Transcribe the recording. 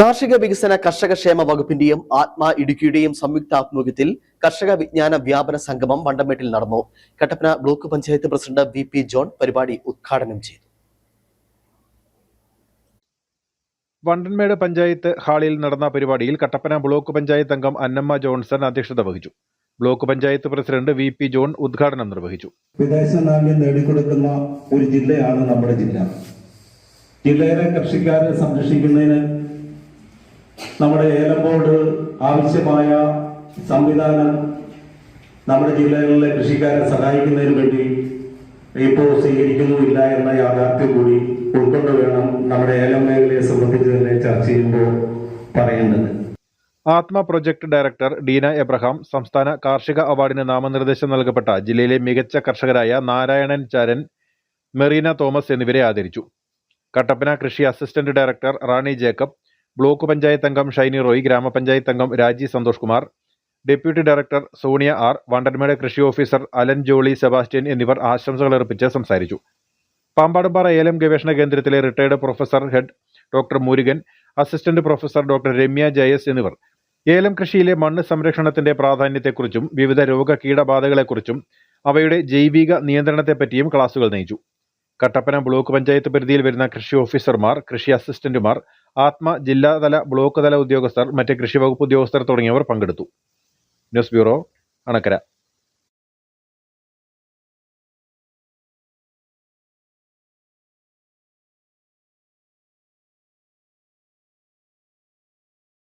കാർഷിക വികസന കർഷക ക്ഷേമ വകുപ്പിന്റെയും ആത്മ ഇടുക്കിയുടെയും സംയുക്താത്മകത്തിൽ കർഷക വിജ്ഞാന വ്യാപന സംഗമം വണ്ടമേട്ടിൽ നടന്നു. Kattappana block panchayat president V P John പരിപാടി ഉദ്ഘാടനം ചെയ്തു. വണ്ടൻമേട് പഞ്ചായത്ത് ഹാളിൽ നടന്ന പരിപാടിയിൽ കട്ടപ്പന ബ്ലോക്ക് പഞ്ചായത്ത് അംഗം അന്നമ്മ ജോൺസൺ അധ്യക്ഷത വഹിച്ചു. Block panchayat president V P John ഉദ്ഘാടനം നിർവഹിച്ചു. വിദേശ നാണ്യം നേടിക്കൊടുക്കുന്ന ഒരു ജില്ലയാണ് നമ്മുടെ ജില്ല. ജില്ലയിലെ കൃഷിക്കാരെ സംരക്ഷിക്കുന്നതിന് നമ്മുടെ ഏലം ബോർഡ് ആവശ്യമായ സംവിധാനം നമ്മുടെ ജില്ലകളിലെ കൃഷിക്കാരെ സഹായിക്കുന്നതിന് വേണ്ടി ഇപ്പോൾ സ്വീകരിക്കുന്നുമില്ല എന്ന യാഥാർത്ഥ്യം കൂടി ഉൾക്കൊണ്ട് വേണം നമ്മുടെ ഏലം മേഖലയെ സംബന്ധിച്ച് തന്നെ ചർച്ച ചെയ്യുമ്പോൾ പറയേണ്ടത്. ആത്മ പ്രൊജക്ട് ഡയറക്ടർ ഡീന എബ്രഹാം സംസ്ഥാന കാർഷിക അവാർഡിന് നാമനിർദ്ദേശം നൽകപ്പെട്ട ജില്ലയിലെ മികച്ച കർഷകരായ നാരായണൻ ചരൻ മെറീന തോമസ് എന്നിവരെ ആദരിച്ചു. കട്ടപ്പന കൃഷി assistant director Rani Jacob block panchayat അംഗം ഷൈനി റോയ് ഗ്രാമപഞ്ചായത്ത് അംഗം Raji Santhosh Kumar deputy director Sonia R Vandanmedu കൃഷി ഓഫീസർ അലൻ ജോളി സെബാസ്റ്റ്യൻ എന്നിവർ ആശംസകൾ അർപ്പിച്ച് സംസാരിച്ചു. പാമ്പാടുംപാറ ഏലം ഗവേഷണ കേന്ദ്രത്തിലെ retired professor head doctor Murugan assistant professor doctor Ramya Jayas എന്നിവർ. ഏലം കൃഷിയിലെ മണ്ണ് സംരക്ഷണത്തിന്റെ പ്രാധാന്യത്തെക്കുറിച്ചും വിവിധ രോഗ കീടബാധകളെക്കുറിച്ചും അവയുടെ ജൈവിക നിയന്ത്രണത്തെപ്പറ്റിയും ക്ലാസുകൾ നയിച്ചു. കട്ടപ്പന ബ്ലോക്ക് പഞ്ചായത്ത് പരിധിയിൽ വരുന്ന കൃഷി ഓഫീസർമാർ കൃഷി അസിസ്റ്റന്റുമാർ ആത്മ ജില്ലാതല ബ്ലോക്ക് തല ഉദ്യോഗസ്ഥർ മറ്റ് കൃഷി വകുപ്പ് ഉദ്യോഗസ്ഥർ തുടങ്ങിയവർ പങ്കെടുത്തു. News bureau Anakkara.